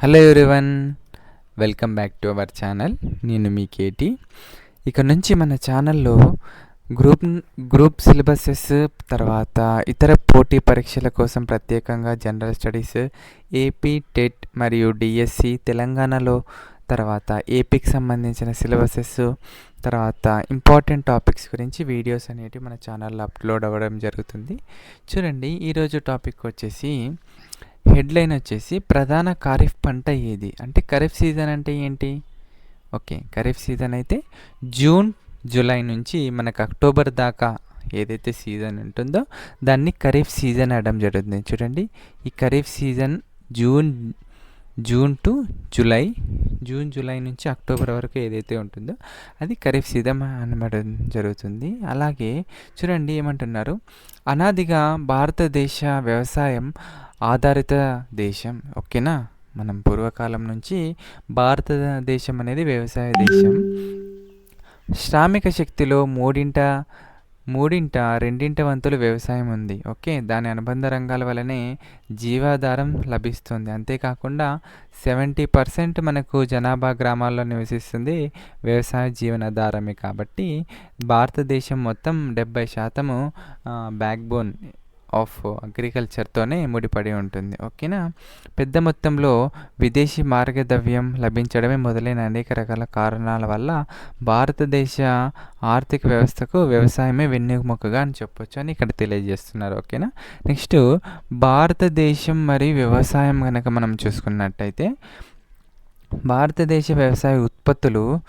Hello everyone welcome back to our channel నేను మీ కేటి ఇక నుంచి మన ఛానల్లో గ్రూప్ గ్రూప్ సిలబసెస్ తర్వాత ఇతర పోటీ పరీక్షల కోసం ప్రత్యేకంగా జనరల్ స్టడీస్ ఏపీ టెట్ మరియు డిఎస్సి తెలంగాణలో తర్వాత ఏపీకి సంబంధించిన సిలబసెస్ తర్వాత ఇంపార్టెంట్ టాపిక్స్ గురించి వీడియోస్ అనేటివి మన ఛానల్లో అప్లోడ్ అవ్వడం జరుగుతుంది. చూడండి ఈరోజు టాపిక్ వచ్చేసి హెడ్లైన్ వచ్చేసి ప్రధాన ఖరీఫ్ పంట ఏది? అంటే ఖరీఫ్ సీజన్ అంటే ఏంటి? ఓకే ఖరీఫ్ సీజన్ అయితే జూన్ జూలై నుంచి మనకు అక్టోబర్ దాకా ఏదైతే సీజన్ ఉంటుందో దాన్ని ఖరీఫ్ సీజన్ అనడం జరుగుతుంది. చూడండి ఈ kharif season June June to July June July నుంచి అక్టోబర్ వరకు ఏదైతే ఉంటుందో అది ఖరీఫ్ సీజన్ అనమాట జరుగుతుంది. అలాగే చూడండి ఏమంటున్నారు? అనాదిగా భారతదేశ వ్యవసాయం ఆధారిత దేశం ఓకేనా? మనం పూర్వకాలం నుంచి భారతదేశం అనేది వ్యవసాయ దేశం. శ్రామిక శక్తిలో మూడింట మూడింట రెండింట వంతులు వ్యవసాయం ఉంది. ఓకే దాని అనుబంధ రంగాల వలనే జీవాధారం లభిస్తుంది. అంతేకాకుండా సెవెంటీ పర్సెంట్ మనకు జనాభా గ్రామాల్లో నివసిస్తుంది వ్యవసాయ జీవనాధారమే కాబట్టి భారతదేశం మొత్తం డెబ్బై శాతము బ్యాక్బోన్ ఆఫ్ అగ్రికల్చర్తోనే ముడిపడి ఉంటుంది. ఓకేనా? పెద్ద మొత్తంలో విదేశీ మార్గద్రవ్యం లభించడమే మొదలైన అనేక రకాల కారణాల వల్ల భారతదేశ ఆర్థిక వ్యవస్థకు వ్యవసాయమే వెన్నెముకగా అని చెప్పొచ్చు అని ఇక్కడ తెలియజేస్తున్నారు. ఓకేనా? నెక్స్ట్ భారతదేశం మరియు వ్యవసాయం కనుక మనం చూసుకున్నట్టయితే భారతదేశ వ్యవసాయ ఉత్పత్తులు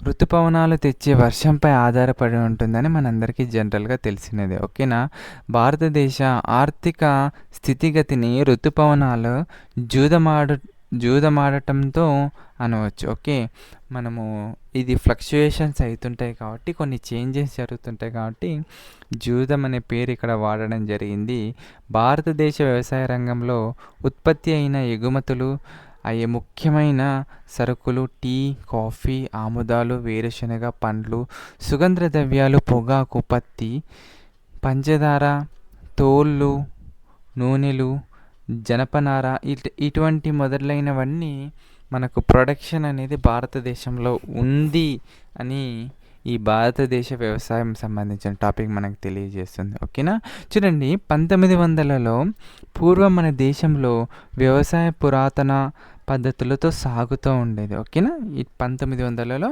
ఋతుపవనాలు తెచ్చే వర్షంపై ఆధారపడి ఉంటుందని మనందరికీ జనరల్గా తెలిసినదే ఓకేనా? భారతదేశ ఆర్థిక స్థితిగతిని ఋతుపవనాలు జూదమాడు జూదమాడటంతో అనవచ్చు ఓకే? మనము ఇది ఫ్లక్చుయేషన్స్ అవుతుంటాయి కాబట్టి కొన్ని చేంజెస్ జరుగుతుంటాయి కాబట్టి జూదం అనే పేరు ఇక్కడ వాడడం జరిగింది. భారతదేశ వ్యవసాయ రంగంలో ఉత్పత్తి అయిన ఎగుమతులు అయ్యే ముఖ్యమైన సరుకులు టీ కాఫీ ఆముదాలు వేరుశనగ పండ్లు సుగంధ ద్రవ్యాలు పొగాకు పత్తి పంచదార తోళ్ళు నూనెలు జనపనార ఇట్ ఇటువంటి మొదలైనవన్నీ మనకు ప్రొడక్షన్ అనేది భారతదేశంలో ఉంది అని ఈ భారతదేశ వ్యవసాయం సంబంధించిన టాపిక్ మనకు తెలియజేస్తుంది ఓకేనా? చూడండి పంతొమ్మిది వందలలో పూర్వం మన దేశంలో వ్యవసాయ పురాతన పద్ధతులతో సాగుతూ ఉండేది ఓకేనా? ఈ పంతొమ్మిది వందలలో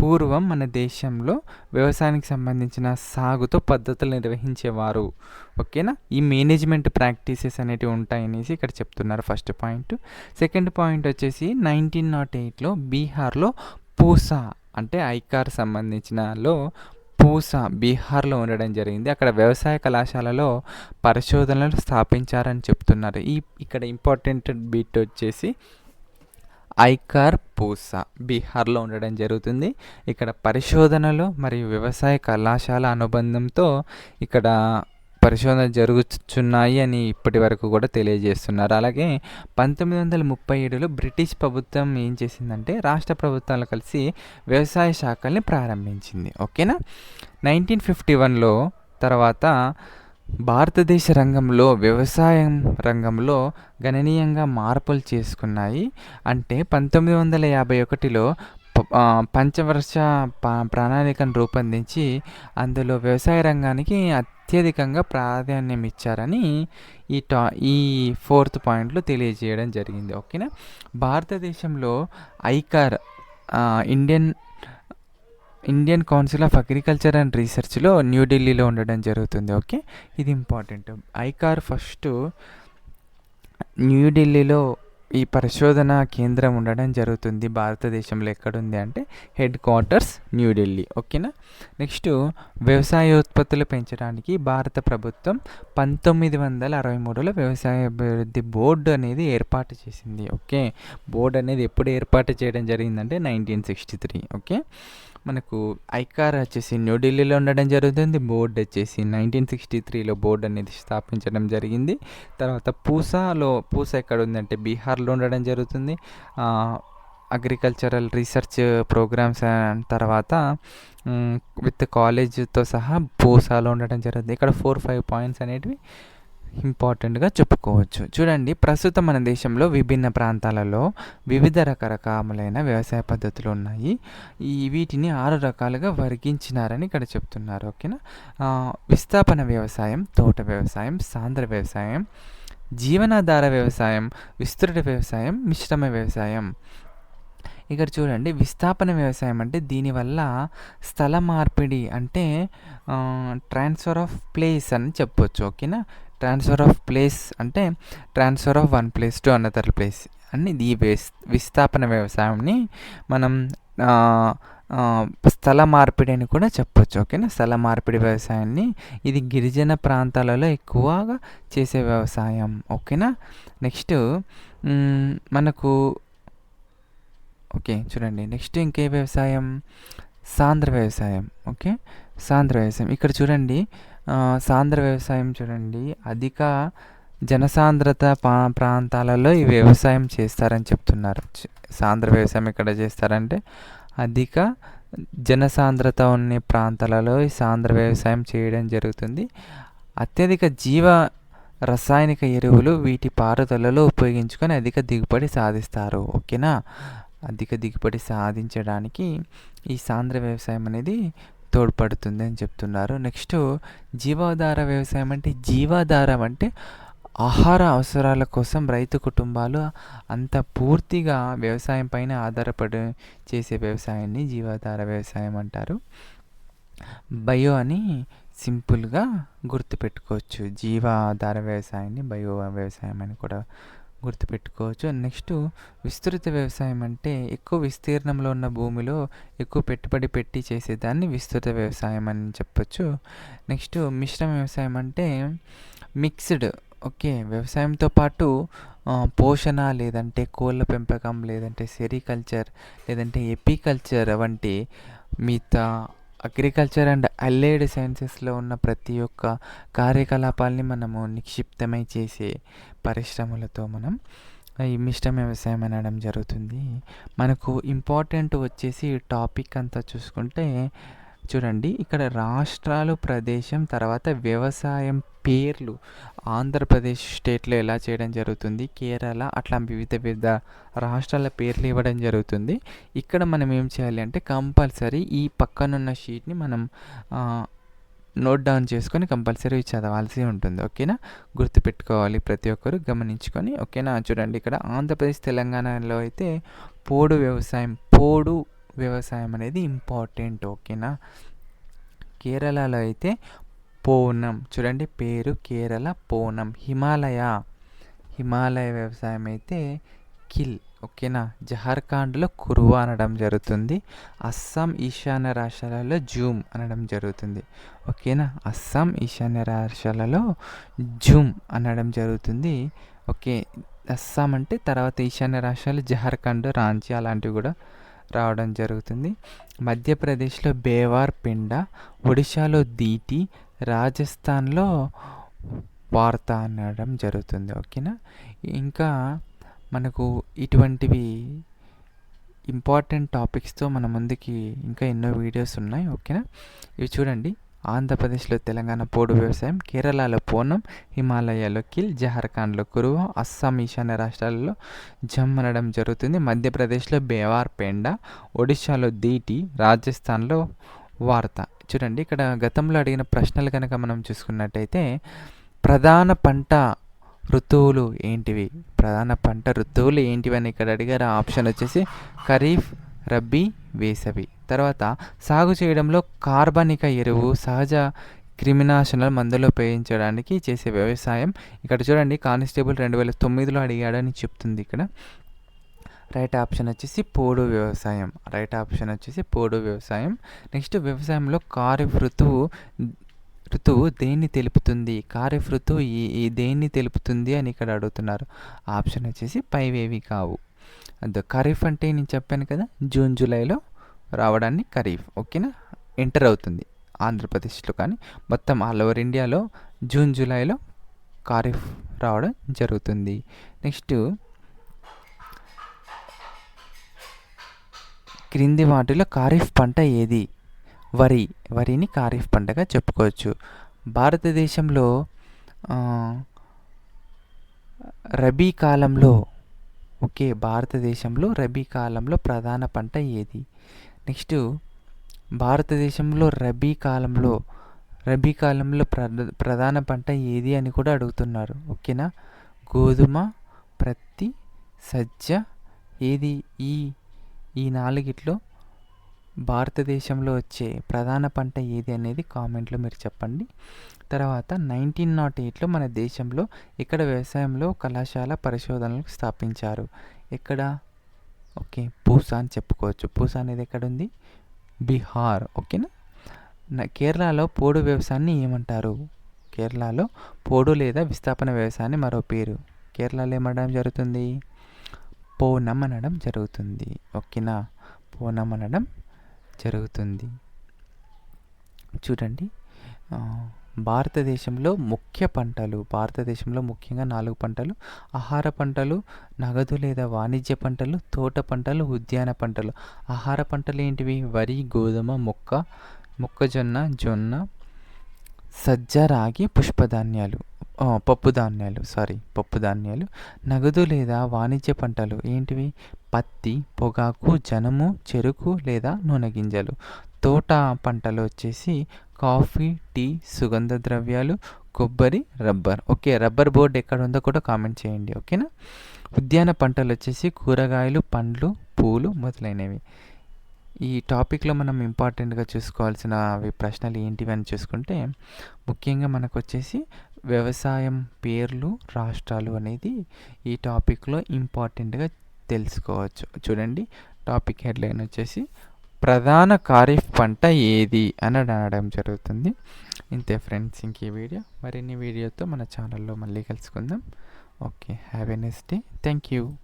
పూర్వం మన దేశంలో వ్యవసాయానికి సంబంధించిన సాగుతో పద్ధతులు నిర్వహించేవారు ఓకేనా? ఈ మేనేజ్మెంట్ ప్రాక్టీసెస్ అనేటివి ఉంటాయనేసి ఇక్కడ చెప్తున్నారు ఫస్ట్ పాయింట్. సెకండ్ పాయింట్ వచ్చేసి నైన్టీన్ నాట్ ఎయిట్లో బీహార్లో పూసా అంటే ఐకార్ సంబంధించినలో పూసా బీహార్లో ఉండడం జరిగింది. అక్కడ వ్యవసాయ కళాశాలలో పరిశోధనలు స్థాపించారని చెప్తున్నారు. ఈ ఇక్కడ ఇంపార్టెంట్ బీట్ వచ్చేసి ఐకార్ పూసా బీహార్లో ఉండడం జరుగుతుంది. ఇక్కడ పరిశోధనలు మరియు వ్యవసాయ కళాశాల అనుబంధంతో ఇక్కడ పరిశోధన జరుగుతున్నాయి అని ఇప్పటి వరకు కూడా తెలియజేస్తున్నారు. అలాగే పంతొమ్మిది వందల ముప్పై ఏడులో బ్రిటిష్ ప్రభుత్వం ఏం చేసిందంటే రాష్ట్ర ప్రభుత్వాలు కలిసి వ్యవసాయ శాఖల్ని ప్రారంభించింది. ఓకేనా? నైన్టీన్ ఫిఫ్టీ వన్లో తర్వాత భారతదేశ రంగంలో వ్యవసాయం రంగంలో గణనీయంగా మార్పులు చేసుకున్నాయి. అంటే పంతొమ్మిది వందల యాభై ఒకటిలో పంచవర్ష ప్రణాళికను రూపొందించి అందులో వ్యవసాయ రంగానికి అత్యధికంగా ప్రాధాన్యం ఇచ్చారని ఈ టా ఈ ఫోర్త్ పాయింట్లో తెలియజేయడం జరిగింది ఓకేనా? భారతదేశంలో ICAR Indian Indian council of agriculture and రీసెర్చ్లో న్యూఢిల్లీలో ఉండడం జరుగుతుంది ఓకే? ఇది ఇంపార్టెంట్. ఐకార్ ఫస్ట్ న్యూఢిల్లీలో ఈ పరిశోధన కేంద్రం ఉండడం జరుగుతుంది. భారతదేశంలో ఎక్కడుంది అంటే హెడ్ క్వార్టర్స్ న్యూఢిల్లీ ఓకేనా? నెక్స్ట్ వ్యవసాయోత్పత్తులు పెంచడానికి భారత ప్రభుత్వం పంతొమ్మిది వందల అరవై మూడులో వ్యవసాయ అభివృద్ధి బోర్డు అనేది ఏర్పాటు చేసింది. ఓకే? బోర్డు అనేది ఎప్పుడు ఏర్పాటు చేయడం జరిగిందంటే నైన్టీన్ సిక్స్టీ త్రీ. ఓకే? మనకు ఐకార్ వచ్చేసి న్యూఢిల్లీలో ఉండడం జరుగుతుంది. బోర్డు వచ్చేసి నైన్టీన్ సిక్స్టీ త్రీలో బోర్డు అనేది స్థాపించడం జరిగింది. తర్వాత పూసాలో పూస ఎక్కడ ఉందంటే బీహార్లో ఉండడం జరుగుతుంది. అగ్రికల్చరల్ రీసెర్చ్ ప్రోగ్రామ్స్ తర్వాత విత్ కాలేజ్తో సహా పూసాలో ఉండడం జరుగుతుంది. ఇక్కడ ఫోర్ ఫైవ్ పాయింట్స్ అనేటివి ఇంపార్టెంట్గా చెప్పుకోవచ్చు. చూడండి ప్రస్తుతం మన దేశంలో విభిన్న ప్రాంతాలలో వివిధ రకరకాలైన వ్యవసాయ పద్ధతులు ఉన్నాయి. ఈ వీటిని ఆరు రకాలుగా వర్గించినారని ఇక్కడ చెప్తున్నారు ఓకేనా? విస్థాపన వ్యవసాయం తోట వ్యవసాయం సాంద్ర వ్యవసాయం జీవనాధార వ్యవసాయం విస్తృత వ్యవసాయం మిశ్రమ వ్యవసాయం. ఇక్కడ చూడండి విస్థాపన వ్యవసాయం అంటే దీనివల్ల స్థల మార్పిడి అంటే ట్రాన్స్ఫర్ ఆఫ్ ప్లేస్ అని చెప్పొచ్చు ఓకేనా? ట్రాన్స్ఫర్ ఆఫ్ ప్లేస్ అంటే transfer of one place to another place అని ఈ విస్థాపన వ్యవసాయంని మనం స్థల మార్పిడి అని కూడా చెప్పొచ్చు ఓకేనా? స్థల మార్పిడి వ్యవసాయాన్ని ఇది గిరిజన ప్రాంతాలలో ఎక్కువగా చేసే వ్యవసాయం ఓకేనా? నెక్స్ట్ మనకు ఓకే చూడండి నెక్స్ట్ ఇంకే వ్యవసాయం సాంద్ర వ్యవసాయం ఓకే? సాంద్ర వ్యవసాయం. ఇక్కడ చూడండి సాంద్ర వ్యవసాయం చూడండి. అధిక జనసాంద్రత ప్రాంతాలలో ఈ వ్యవసాయం చేస్తారని చెప్తున్నారు. సాంద్ర వ్యవసాయం ఎక్కడ చేస్తారంటే అధిక జనసాంద్రత ఉన్న ప్రాంతాలలో ఈ సాంద్ర వ్యవసాయం చేయడం జరుగుతుంది. అత్యధిక జీవ రసాయనిక ఎరువులు వీటి పారుదలలో ఉపయోగించుకొని అధిక దిగుబడి సాధిస్తారు. ఓకేనా? అధిక దిగుబడి సాధించడానికి ఈ సాంద్ర వ్యవసాయం అనేది తోడ్పడుతుంది అని చెప్తున్నారు. నెక్స్ట్ జీవాధార వ్యవసాయం అంటే జీవాధారం అంటే ఆహార అవసరాల కోసం రైతు కుటుంబాలు అంత పూర్తిగా వ్యవసాయం పైన ఆధారపడి చేసే వ్యవసాయాన్ని జీవాధార వ్యవసాయం అంటారు. బయో అని సింపుల్గా గుర్తుపెట్టుకోవచ్చు. జీవాధార వ్యవసాయాన్ని బయో వ్యవసాయం అని కూడా గుర్తుపెట్టుకోవచ్చు. నెక్స్ట్ విస్తృత వ్యవసాయం అంటే ఎక్కువ విస్తీర్ణంలో ఉన్న భూమిలో ఎక్కువ పెట్టుబడి పెట్టి చేసేదాన్ని విస్తృత వ్యవసాయం అని చెప్పొచ్చు. నెక్స్ట్ మిశ్రమ వ్యవసాయం అంటే మిక్స్డ్ ఓకే వ్యవసాయంతో పాటు పోషణ లేదంటే కోళ్ళ పెంపకం లేదంటే సెరికల్చర్ లేదంటే ఎపికల్చర్ వంటి మిగతా అగ్రికల్చర్ అండ్ అల్లైడ్ సైన్సెస్లో ఉన్న ప్రతి ఒక్క కార్యకలాపాలని మనము నిక్షిప్తమై చేసే పరిశ్రమలతో మనం ఈ మిశ్రమ వ్యవసాయం అనడం జరుగుతుంది. మనకు ఇంపార్టెంట్ వచ్చేసి టాపిక్ అంతా చూసుకుంటే చూడండి ఇక్కడ రాష్ట్రాలు ప్రదేశం తర్వాత వ్యవసాయం పేర్లు. ఆంధ్రప్రదేశ్ స్టేట్లో ఎలా చేయడం జరుగుతుంది కేరళ అట్లా వివిధ వివిధ రాష్ట్రాల పేర్లు ఇవ్వడం జరుగుతుంది. ఇక్కడ మనం ఏం చేయాలి అంటే కంపల్సరీ ఈ పక్కనున్న షీట్ని మనం నోట్ డౌన్ చేసుకొని కంపల్సరీ చదవాల్సి ఉంటుంది ఓకేనా? గుర్తుపెట్టుకోవాలి ప్రతి ఒక్కరు గమనించుకొని ఓకేనా? చూడండి ఇక్కడ ఆంధ్రప్రదేశ్ తెలంగాణలో అయితే పోడు వ్యవసాయం పోడు వ్యవసాయం అనేది ఇంపార్టెంట్ ఓకేనా? కేరళలో అయితే పోనం. చూడండి పేరు కేరళ పోనం. హిమాలయ. హిమాలయ వ్యవసాయం అయితే కిల్ ఓకేనా? జహార్ఖండ్లో కురువ అనడం జరుగుతుంది. అస్సాం ఈశాన్య రాష్ట్రాలలో జూమ్ అనడం జరుగుతుంది. ఓకేనా? అస్సాం ఈశాన్య రాష్ట్రాలలో జూమ్ అనడం జరుగుతుంది. ఓకే అస్సాం అంటే తర్వాత ఈశాన్య రాష్ట్రాలు జార్ఖండ్ రాంచి అలాంటివి కూడా రావడం జరుగుతుంది. మధ్యప్రదేశ్లో బేవార్ పిండ ఒడిశాలో దీటి రాజస్థాన్లో వార్త అనడం జరుగుతుంది. ఓకేనా? ఇంకా మనకు ఇటువంటివి ఇంపార్టెంట్ టాపిక్స్తో మన ముందుకి ఇంకా ఎన్నో వీడియోస్ ఉన్నాయి. ఓకేనా? ఇవి చూడండి. ఆంధ్రప్రదేశ్లో తెలంగాణ పోడు వ్యవసాయం కేరళలో పోనం హిమాలయాలో కిల్ జార్ఖండ్లో కురువ అస్సాం ఈశాన్య రాష్ట్రాలలో జమ్ అనడం జరుగుతుంది. మధ్యప్రదేశ్లో బేవార్ పెండ ఒడిశాలో దీటి రాజస్థాన్లో వార్త. చూడండి ఇక్కడ గతంలో అడిగిన ప్రశ్నలు కనుక మనం చూసుకున్నట్టయితే ప్రధాన పంట ఋతువులు ఏంటివి? ప్రధాన పంట ఋతువులు ఏంటివి అని ఇక్కడ అడిగారు. ఆప్షన్ వచ్చేసి ఖరీఫ్ రబ్బీ వేసవి. తర్వాత సాగు చేయడంలో కార్బనిక ఎరువు సహజ క్రిమినాశనల్ మందులు ఉపయోగించడానికి చేసే వ్యవసాయం. ఇక్కడ చూడండి కానిస్టేబుల్ రెండు వేల తొమ్మిదిలో అడిగాడని చెప్తుంది ఇక్కడ. రైట్ ఆప్షన్ వచ్చేసి పోడు వ్యవసాయం. రైట్ ఆప్షన్ వచ్చేసి పోడు వ్యవసాయం. నెక్స్ట్ వ్యవసాయంలో ఖారీఫ్ ఋతువు ఋతువు దేన్ని తెలుపుతుంది? ఖారీఫ్ ఋతువు ఈ దేన్ని తెలుపుతుంది అని ఇక్కడ అడుగుతున్నారు. ఆప్షన్ వచ్చేసి పైవేవి కావు. అది ఖరీఫ్ అంటే నేను చెప్పాను కదా జూన్ జూలైలో రావడాన్ని ఖరీఫ్ ఓకేనా? ఎంటర్ అవుతుంది ఆంధ్రప్రదేశ్లో కానీ. మొత్తం ఆల్ ఓవర్ ఇండియాలో జూన్ జూలైలో ఖరీఫ్ రావడం జరుగుతుంది. నెక్స్ట్ క్రింది వాటిలో ఖరీఫ్ పంట ఏది? వరి వరిని ఖరీఫ్ పంటగా చెప్పుకోవచ్చు. భారతదేశంలో రబీ కాలంలో ఓకే భారతదేశంలో రబీ కాలంలో ప్రధాన పంట ఏది? నెక్స్ట్ భారతదేశంలో రబీ కాలంలో రబీ కాలంలో ప్ర ప్రధాన పంట ఏది అని కూడా అడుగుతున్నారు. ఓకేనా? గోధుమ ప్రత్తి సజ్జ ఏది ఈ ఈ నాలుగిట్లో భారతదేశంలో వచ్చే ప్రధాన పంట ఏది అనేది కామెంట్లో మీరు చెప్పండి. తర్వాత నైన్టీన్ నాట్ ఎయిట్లో మన దేశంలో ఇక్కడ వ్యవసాయంలో కళాశాల పరిశోధనలు స్థాపించారు. ఎక్కడ? ఓకే పూసా అని చెప్పుకోవచ్చు. పూసా అనేది ఎక్కడ ఉంది బీహార్ ఓకేనా? కేరళలో పోడు వ్యవసాయాన్ని ఏమంటారు? కేరళలో పోడు లేదా విస్థాపన వ్యవసాయాన్ని మరో పేరు. కేరళలో ఏమనడం జరుగుతుంది? పోనం అనడం జరుగుతుంది. ఓకేనా? పోనం అనడం జరుగుతుంది. చూడండి. భారతదేశంలో ముఖ్య పంటలు భారతదేశంలో ముఖ్యంగా నాలుగు పంటలు ఆహార పంటలు నగదు లేదా వాణిజ్య పంటలు తోట పంటలు ఉద్యాన పంటలు. ఆహార పంటలు ఏంటివి? వరి గోధుమ మొక్క మొక్కజొన్న జొన్న సజ్జ రాగి పుష్పధాన్యాలు. పప్పుధాన్యాలు పప్పు ధాన్యాలు సారీ పప్పు ధాన్యాలు నగదు లేదా వాణిజ్య పంటలు ఏంటివి? పత్తి పొగాకు జనము చెరుకు లేదా నూనె గింజలు. తోట పంటలు వచ్చేసి కాఫీ టీ సుగంధ ద్రవ్యాలు కొబ్బరి రబ్బర్. ఓకే రబ్బర్ బోర్డ్ ఎక్కడ ఉందో కూడా కామెంట్ చేయండి ఓకేనా? ఉద్యాన పంటలు వచ్చేసి కూరగాయలు పండ్లు పూలు మొదలైనవి. ఈ టాపిక్లో మనం ఇంపార్టెంట్గా చూసుకోవాల్సిన అవి ప్రశ్నలు ఏంటివి అని చూసుకుంటే ముఖ్యంగా మనకు వచ్చేసి వ్యవసాయం పేర్లు రాష్ట్రాలు అనేది ఈ టాపిక్లో ఇంపార్టెంట్గా తెలుసుకోవచ్చు. చూడండి టాపిక్ హెడ్లైన్ వచ్చేసి ప్రధాన ఖరీఫ్ పంట ఏది అని అనడం జరుగుతుంది. ఇంతే ఫ్రెండ్స్ ఇంక ఈ వీడియో. మరిన్ని వీడియోతో మన ఛానల్లో మళ్ళీ కలుసుకుందాం. Okay have a nice day. Thank you.